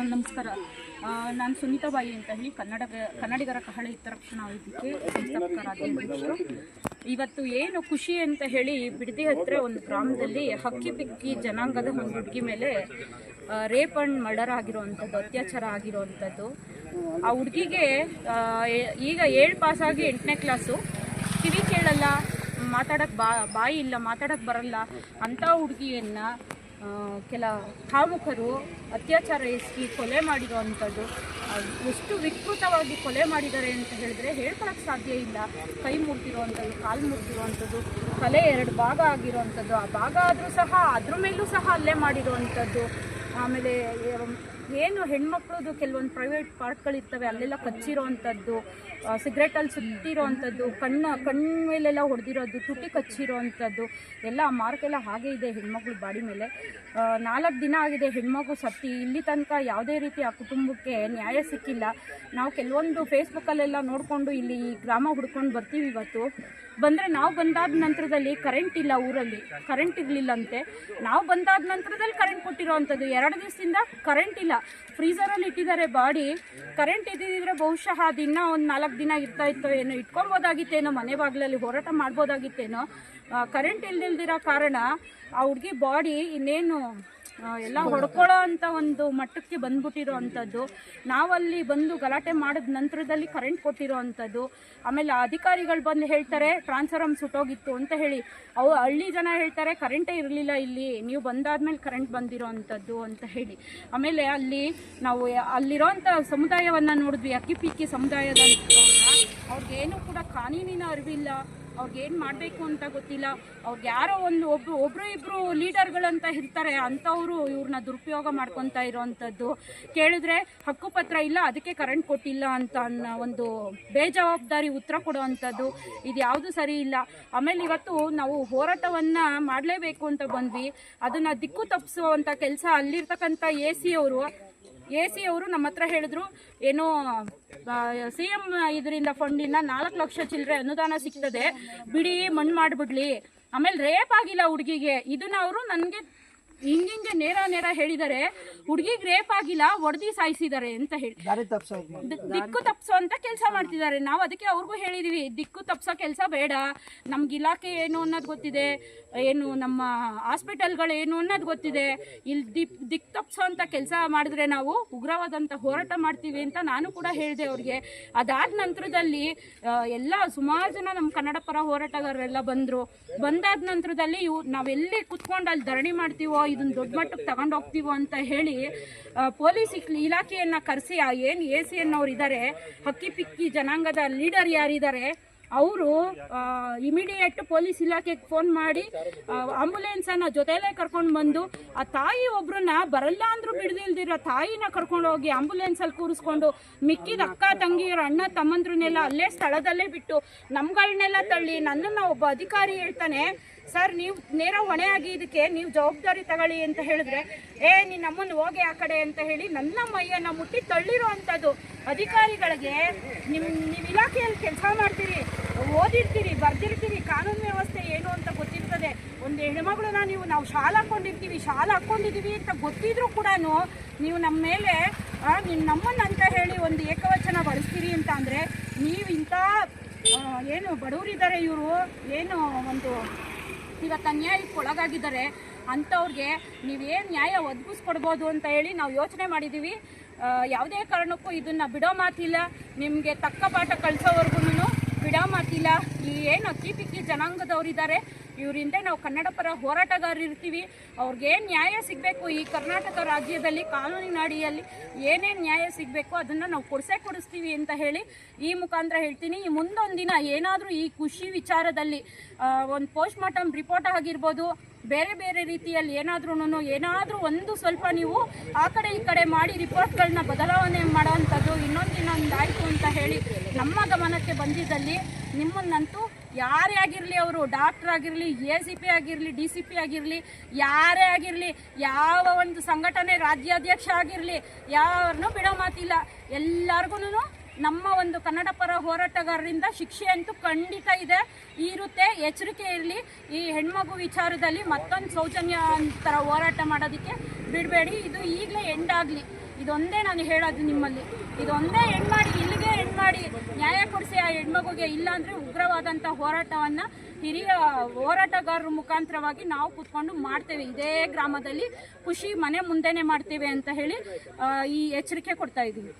ನಮಸ್ಕಾರ. ನಾನು ಸುನೀತಾ ಬಾಯಿ ಅಂತ ಹೇಳಿ ಕನ್ನಡ ಕನ್ನಡಿಗರ ಕಹಳೆ ಹಿತರಕ್ಷಣಾ ವೇದಿಕೆ ಸಂಸ್ಥಾಪಕರಾಗಿದ್ದರು ಇವತ್ತು ಏನು ಖುಷಿ ಅಂತ ಹೇಳಿ ಬಿಡದಿ ಹತ್ರ ಒಂದು ಗ್ರಾಮದಲ್ಲಿ ಹಕ್ಕಿ ಪಿಕ್ಕಿ ಜನಾಂಗದ ಒಂದು ಹುಡುಗಿ ಮೇಲೆ ರೇಪ್ ಅಂಡ್ ಮರ್ಡರ್ ಆಗಿರುವಂಥದ್ದು, ಅತ್ಯಾಚಾರ ಆಗಿರುವಂಥದ್ದು. ಆ ಹುಡುಗಿಗೆ ಈಗ ಏಳು ಪಾಸಾಗಿ ಎಂಟನೇ ಕ್ಲಾಸು ಕಿವಿ ಕೇಳಲ್ಲ ಮಾತಾಡಕ್ಕೆ ಬಾ, ಬಾಯಿ ಇಲ್ಲ ಮಾತಾಡಕ್ಕೆ ಬರಲ್ಲ. ಅಂಥ ಹುಡುಗಿಯನ್ನು ಕೆಲ ಕಾಮುಕರು ಅತ್ಯಾಚಾರ ಎಸಗಿ ಕೊಲೆ ಮಾಡಿರುವಂಥದ್ದು ಎಷ್ಟು ವಿಕೃತವಾಗಿ ಕೊಲೆ ಮಾಡಿದ್ದಾರೆ ಅಂತ ಹೇಳಿದ್ರೆ ಹೇಳ್ಕೊಳಕ್ಕೆ ಸಾಧ್ಯ ಇಲ್ಲ. ಕೈ ಮುರಿದಿರುವಂಥದ್ದು, ಕಾಲು ಮುರಿದಿರುವಂಥದ್ದು, ತಲೆ ಎರಡು ಭಾಗ ಆಗಿರುವಂಥದ್ದು, ಆ ಭಾಗ ಆದರೂ ಸಹ, ಅದ್ರ ಮೇಲೂ ಸಹ ಅಲ್ಲೇ ಮಾಡಿರುವಂಥದ್ದು. ಆಮೇಲೆ ಏನು ಹೆಣ್ಮಕ್ಳದ್ದು ಕೆಲವೊಂದು ಪ್ರೈವೇಟ್ ಪಾರ್ಟ್ಗಳಿರ್ತವೆ ಅಲ್ಲೆಲ್ಲ ಕಚ್ಚಿರೋವಂಥದ್ದು ಸಿಗರೇಟಲ್ಲಿ ಸುತ್ತಿರೋವಂಥದ್ದು ಕಣ್ಣು ಕಣ್ಣು ಮೇಲೆಲ್ಲ ಹೊಡೆದಿರೋದು, ತುಟಿ ಕಚ್ಚಿರೋವಂಥದ್ದು ಎಲ್ಲ ಆ ಮಾರ್ಕೆಲ್ಲ ಹಾಗೆ ಇದೆ ಹೆಣ್ಮಕ್ಳ ಬಾಡಿ ಮೇಲೆ. ನಾಲ್ಕು ದಿನ ಆಗಿದೆ ಹೆಣ್ಮಗು ಸತ್ತಿ, ಇಲ್ಲಿ ತನಕ ಯಾವುದೇ ರೀತಿ ಆ ಕುಟುಂಬಕ್ಕೆ ನ್ಯಾಯ ಸಿಕ್ಕಿಲ್ಲ. ನಾವು ಕೆಲವೊಂದು ಫೇಸ್ಬುಕ್ಕಲ್ಲೆಲ್ಲ ನೋಡಿಕೊಂಡು ಇಲ್ಲಿ ಗ್ರಾಮ ಹುಡ್ಕೊಂಡು ಬರ್ತೀವಿ ಇವತ್ತು. ಬಂದರೆ ನಾವು ಬಂದಾದ ನಂತರದಲ್ಲಿ ಕರೆಂಟ್ ಇಲ್ಲ ಊರಲ್ಲಿ ಕರೆಂಟ್ ಇರಲಿಲ್ಲಂತೆ. ನಾವು ಬಂದಾದ ನಂತರದಲ್ಲಿ ಕರೆಂಟ್ ಕೊಟ್ಟಿರೋವಂಥದ್ದು ಎರಡು ದಿವಸದಿಂದ ಕರೆಂಟ್ ಇಲ್ಲ. ಫ್ರೀಸರಲ್ಲಿ ಇಟ್ಟಿದ್ದಾರೆ ಬಾಡಿ. ಕರೆಂಟ್ ಇದ್ದಿದ್ರೆ ಬಹುಶಃ ದಿನ ಒಂದು ನಾಲ್ಕು ದಿನ ಇರ್ತಾ ಇತ್ತು ಏನೋ ಇಟ್ಕೊಬೋದಾಗಿತ್ತೇನೋ ಮನೆ ಬಾಗಿಲಲ್ಲಿ ಹೋರಾಟ ಮಾಡ್ಬೋದಾಗಿತ್ತೇನೋ. ಕರೆಂಟ್ ಇಲ್ದಿಲ್ದಿರೋ ಕಾರಣ ಆ ಹುಡುಗಿ ಬಾಡಿ ಇನ್ನೇನು ಎಲ್ಲ ಹೊಡ್ಕೊಳ್ಳೋ ಅಂತ ಒಂದು ಮಟ್ಟಕ್ಕೆ ಬಂದ್ಬಿಟ್ಟಿರೋ ಅಂಥದ್ದು. ನಾವಲ್ಲಿ ಬಂದು ಗಲಾಟೆ ಮಾಡಿದ ನಂತರದಲ್ಲಿ ಕರೆಂಟ್ ಕೊಟ್ಟಿರೋ ಅಂಥದ್ದು. ಆಮೇಲೆ ಅಧಿಕಾರಿಗಳು ಬಂದು ಹೇಳ್ತಾರೆ ಟ್ರಾನ್ಸ್ಫಾರಮ್ ಸುಟ್ಟೋಗಿತ್ತು ಅಂತ ಹೇಳಿ. ಅವು ಹಳ್ಳಿ ಜನ ಹೇಳ್ತಾರೆ ಕರೆಂಟೇ ಇರಲಿಲ್ಲ ಇಲ್ಲಿ, ನೀವು ಬಂದಾದ್ಮೇಲೆ ಕರೆಂಟ್ ಬಂದಿರೋ ಅಂಥದ್ದು ಅಂತ ಹೇಳಿ. ಆಮೇಲೆ ಅಲ್ಲಿ ನಾವು ಅಲ್ಲಿರೋ ಅಲ್ಲಿರೋಂಥ ಸಮುದಾಯವನ್ನು ನೋಡಿದ್ವಿ, ಅಕ್ಕಿ ಪಿಕ್ಕಿ ಸಮುದಾಯದ ಅವ್ರಿಗೇನು ಕೂಡ ಕಾನೂನಿನ ಅರಿವಿಲ್ಲ. ಅವ್ರಿಗೆ ಏನು ಮಾಡಬೇಕು ಅಂತ ಗೊತ್ತಿಲ್ಲ. ಅವ್ರಿಗೆ ಯಾರೋ ಒಂದು ಒಬ್ಬರು ಒಬ್ಬರು ಇಬ್ಬರು ಲೀಡರ್ಗಳಂತ ಇರ್ತಾರೆ. ಅಂಥವರು ಇವ್ರನ್ನ ದುರುಪಯೋಗ ಮಾಡ್ಕೊತಾ ಇರೋವಂಥದ್ದು ಕೇಳಿದ್ರೆ ಹಕ್ಕುಪತ್ರ ಇಲ್ಲ, ಅದಕ್ಕೆ ಕರೆಂಟ್ ಕೊಟ್ಟಿಲ್ಲ ಅಂತ ಅನ್ನೋ ಒಂದು ಬೇಜವಾಬ್ದಾರಿ ಉತ್ತರ ಕೊಡುವಂಥದ್ದು. ಇದು ಯಾವುದು ಸರಿ ಇಲ್ಲ. ಆಮೇಲೆ ಇವತ್ತು ನಾವು ಹೋರಾಟವನ್ನು ಮಾಡಲೇಬೇಕು ಅಂತ ಬಂದ್ವಿ. ಅದನ್ನು ದಿಕ್ಕು ತಪ್ಪಿಸುವಂಥ ಕೆಲಸ ಅಲ್ಲಿರ್ತಕ್ಕಂಥ ಎ ಸಿ ಅವರು ಎ ಸಿ ಅವರು ನಮ್ಮ ಹತ್ರ ಹೇಳಿದ್ರು, ಏನೋ ಸಿ ಎಂ ಇದರಿಂದ ಫಂಡಿಂದ ನಾಲ್ಕು ಲಕ್ಷ ಚಿಲ್ಲರೆ ಅನುದಾನ ಸಿಗ್ತದೆ. ಬಿಡಿ, ಮಣ್ಣು ಮಾಡಿಬಿಡ್ಲಿ. ಆಮೇಲೆ ರೇಪ್ ಆಗಿಲ್ಲ ಹುಡುಗಿಗೆ. ಇದನ್ನ ಅವರು ನನಗೆ ಹಿಂಗಿಂಗೆ ನೇರ ನೇರ ಹೇಳಿದರೆ ಹುಡುಗಿಗೆ ರೇಪ್ ಆಗಿಲ್ಲ ಒಡ್ದಿ ಸಾಯಿಸಿದ್ದಾರೆ ಅಂತ ಹೇಳಿ. ದಿಕ್ಕು ತಪ್ಸೋ ಅಂತ ಕೆಲಸ ಮಾಡ್ತಿದ್ದಾರೆ. ನಾವು ಅದಕ್ಕೆ ಅವ್ರಿಗೂ ಹೇಳಿದೀವಿ ದಿಕ್ಕು ತಪ್ಸೋ ಕೆಲಸ ಬೇಡ. ನಮ್ಗೆ ಇಲಾಖೆ ಏನು ಅನ್ನೋದು ಗೊತ್ತಿದೆ ಏನು ನಮ್ಮ ಹಾಸ್ಪಿಟಲ್ಗಳು ಏನು ಅನ್ನೋದು ಗೊತ್ತಿದೆ. ಇಲ್ಲಿ ದಿಕ್ ದಿಕ್ ತಪ್ಸೋ ಅಂತ ಕೆಲಸ ಮಾಡಿದ್ರೆ ನಾವು ಉಗ್ರವಾದಂಥ ಹೋರಾಟ ಮಾಡ್ತೀವಿ ಅಂತ ನಾನು ಕೂಡ ಹೇಳಿದೆ ಅವ್ರಿಗೆ. ಅದಾದ ನಂತರದಲ್ಲಿ ಎಲ್ಲ ಸುಮಾರು ಜನ ನಮ್ಮ ಕನ್ನಡ ಪರ ಹೋರಾಟಗಾರರೆಲ್ಲ ಬಂದರು. ಬಂದಾದ ನಂತರದಲ್ಲಿ ಇವು ನಾವೆಲ್ಲಿ ಕುತ್ಕೊಂಡು ಅಲ್ಲಿ ಧರಣಿ ಮಾಡ್ತೀವೋ ಇದನ್ನ ದೊಡ್ಡ ಮಟ್ಟಕ್ಕೆ ತಗೊಂಡು ಹೋಗ್ತೀವೋ ಅಂತ ಹೇಳಿ ಪೊಲೀಸ್ ಇಲಾಖೆಯನ್ನ ಕರೆಸಿ ಏನು ಎ ಸಿ ಅನ್ನೋರು ಇದ್ದಾರೆ ಹಕ್ಕಿ ಪಿಕ್ಕಿ ಜನಾಂಗದ ಲೀಡರ್ ಯಾರಿದ್ದಾರೆ, ಅವರು ಇಮಿಡಿಯೇಟ್ ಪೊಲೀಸ್ ಇಲಾಖೆಗೆ ಫೋನ್ ಮಾಡಿ ಆಂಬುಲೆನ್ಸನ್ನು ಜೊತೆಲೇ ಕರ್ಕೊಂಡು ಬಂದು, ಆ ತಾಯಿ ಒಬ್ರನ್ನ ಬರಲ್ಲ ಅಂದ್ರೂ ಬಿಡದಿಲ್ದಿರೋ ತಾಯಿನ ಕರ್ಕೊಂಡು ಹೋಗಿ ಆಂಬುಲೆನ್ಸಲ್ಲಿ ಕೂರಿಸ್ಕೊಂಡು ಮಿಕ್ಕಿದ ಅಕ್ಕ, ತಂಗಿಯರು, ಅಣ್ಣ, ತಮ್ಮಂದ್ರನ್ನೆಲ್ಲ ಅಲ್ಲೇ ಸ್ಥಳದಲ್ಲೇ ಬಿಟ್ಟು ನಮ್ಗಳನ್ನೆಲ್ಲ ತಳ್ಳಿ ನನ್ನನ್ನು ಒಬ್ಬ ಅಧಿಕಾರಿ ಹೇಳ್ತಾನೆ ಸರ್, ನೀವು ನೇರ ಹೊಣೆ ಆಗಿ ಇದಕ್ಕೆ ನೀವು ಜವಾಬ್ದಾರಿ ತಗೊಳ್ಳಿ ಅಂತ ಹೇಳಿದ್ರೆ, ಏ, ನೀನು ಹೋಗಿ ಆ ಕಡೆ ಅಂತ ಹೇಳಿ ನನ್ನ ಮೈಯನ್ನ ಮುಟ್ಟಿ ತಳ್ಳಿರೋ ಅಧಿಕಾರಿಗಳಿಗೆ ನಿಮ್ಮ ನೀವು ಇಲಾಖೆಯಲ್ಲಿ ಕೆಲಸ ಮಾಡ್ತೀರಿ, ಓದಿರ್ತೀರಿ, ಬರ್ದಿರ್ತೀರಿ, ಕಾನೂನು ವ್ಯವಸ್ಥೆ ಏನು ಅಂತ ಗೊತ್ತಿರ್ತದೆ. ಒಂದು ಹೆಣ್ಮಗಳನ್ನ ನೀವು, ನಾವು ಶಾಲೆ ಹಾಕ್ಕೊಂಡಿರ್ತೀವಿ ಶಾಲೆ ಹಾಕ್ಕೊಂಡಿದ್ದೀವಿ ಅಂತ ಗೊತ್ತಿದ್ರು ಕೂಡ ನೀವು ನಮ್ಮ ಮೇಲೆ ನೀವು ಅಂತ ಹೇಳಿ ಒಂದು ಏಕವಚನ ಬಳಸ್ತೀರಿ ಅಂತ ಅಂದರೆ, ನೀವು ಇಂಥ ಏನು ಬಡವರಿದ್ದಾರೆ ಇವರು, ಏನು ಒಂದು ಇವತ್ತು ಅನ್ಯಾಯಕ್ಕೆ ಒಳಗಾಗಿದ್ದಾರೆ ಅಂಥವ್ರಿಗೆ ನೀವೇನು ನ್ಯಾಯ ಒದಗಿಸ್ಕೊಡ್ಬೋದು ಅಂತ ಹೇಳಿ ನಾವು ಯೋಚನೆ ಮಾಡಿದ್ದೀವಿ ಯಾವುದೇ ಕಾರಣಕ್ಕೂ ಇದನ್ನು ಬಿಡೋ ಮಾತಿಲ್ಲ. ನಿಮಗೆ ತಕ್ಕ ಪಾಠ ಕಳಿಸೋವರೆಗೂ ಬಿಡೋ ಮಾತಿಲ್ಲ. ಈ ಏನು ಅಕ್ಕಿ ಪಿಕ್ಕಿ ಜನಾಂಗದವರಿದ್ದಾರೆ ಇವರಿಂದ ನಾವು ಕನ್ನಡ ಪರ ಹೋರಾಟಗಾರರು ಇರ್ತೀವಿ. ಅವ್ರಿಗೇನು ನ್ಯಾಯ ಸಿಗಬೇಕು ಈ ಕರ್ನಾಟಕ ರಾಜ್ಯದಲ್ಲಿ, ಕಾನೂನಿನ ಅಡಿಯಲ್ಲಿ ಏನೇನು ನ್ಯಾಯ ಸಿಗಬೇಕು ಅದನ್ನು ನಾವು ಕೊಡಿಸೇ ಕೊಡಿಸ್ತೀವಿ ಅಂತ ಹೇಳಿ ಈ ಮುಖಾಂತರ ಹೇಳ್ತೀನಿ. ಈ ಮುಂದೊಂದು ದಿನ ಏನಾದರೂ ಈ ಖುಷಿ ವಿಚಾರದಲ್ಲಿ ಒಂದು ಪೋಸ್ಟ್ ಮಾರ್ಟಮ್ ರಿಪೋರ್ಟ್ ಆಗಿರ್ಬೋದು ಬೇರೆ ಬೇರೆ ರೀತಿಯಲ್ಲಿ ಏನಾದ್ರೂ ಏನಾದರೂ ಒಂದು ಸ್ವಲ್ಪ ನೀವು ಆ ಕಡೆ ಈ ಕಡೆ ಮಾಡಿ ರಿಪೋರ್ಟ್ಗಳನ್ನ ಬದಲಾವಣೆ ಮಾಡೋವಂಥದ್ದು ಇನ್ನೊಂದು ಇನ್ನೊಂದು ಆಯಿತು ಅಂತ ಹೇಳಿ ನಮ್ಮ ಗಮನಕ್ಕೆ ಬಂದಿದ್ದಲ್ಲಿ ನಿಮ್ಮನ್ನಂತೂ ಯಾರೇ ಆಗಿರಲಿ ಅವರು ಡಾಕ್ಟರ್ ಆಗಿರಲಿ, ಎ ಸಿ ಪಿ ಆಗಿರಲಿ, ಡಿ ಸಿ ಪಿ ಆಗಿರಲಿ, ಯಾರೇ ಆಗಿರಲಿ, ಯಾವ ಒಂದು ಸಂಘಟನೆ ರಾಜ್ಯಾಧ್ಯಕ್ಷ ಆಗಿರಲಿ, ಯಾರನ್ನೂ ಬಿಡೋ ಮಾತಿಲ್ಲ. ಎಲ್ಲರಿಗೂ ನಮ್ಮ ಒಂದು ಕನ್ನಡ ಪರ ಹೋರಾಟಗಾರರಿಂದ ಶಿಕ್ಷೆ ಅಂತೂ ಖಂಡಿತ ಇದೆ. ಇರುತ್ತೆ, ಎಚ್ಚರಿಕೆ ಇರಲಿ. ಈ ಹೆಣ್ಮಗು ವಿಚಾರದಲ್ಲಿ ಮತ್ತೊಂದು ಸೌಜನ್ಯ ಥರ ಹೋರಾಟ ಮಾಡೋದಕ್ಕೆ ಬಿಡಬೇಡಿ. ಇದು ಈಗಲೇ ಎಂಡ್ ಆಗಲಿ. ಇದೊಂದೇ ನಾನು ಹೇಳೋದು ನಿಮ್ಮಲ್ಲಿ. ಇದೊಂದೇ ಹೆಣ್ಮಾಡಿ ಇಲ್ಲಿಗೆ ಹೆಣ್ಮಾಡಿ ನ್ಯಾಯ ಕೊಡಿಸಿ ಆ ಹೆಣ್ಮಗುಗೆ ಇಲ್ಲ ಅಂದರೆ ಉಗ್ರವಾದಂಥ ಹೋರಾಟವನ್ನು ಹಿರಿಯ ಹೋರಾಟಗಾರರ ಮುಖಾಂತರವಾಗಿ ನಾವು ಕೂತ್ಕೊಂಡು ಮಾಡ್ತೇವೆ. ಇದೇ ಗ್ರಾಮದಲ್ಲಿ ಖುಷಿ ಮನೆ ಮುಂದೆನೇ ಮಾಡ್ತೇವೆ ಅಂತ ಹೇಳಿ ಈ ಎಚ್ಚರಿಕೆ ಕೊಡ್ತಾ ಇದ್ದೀವಿ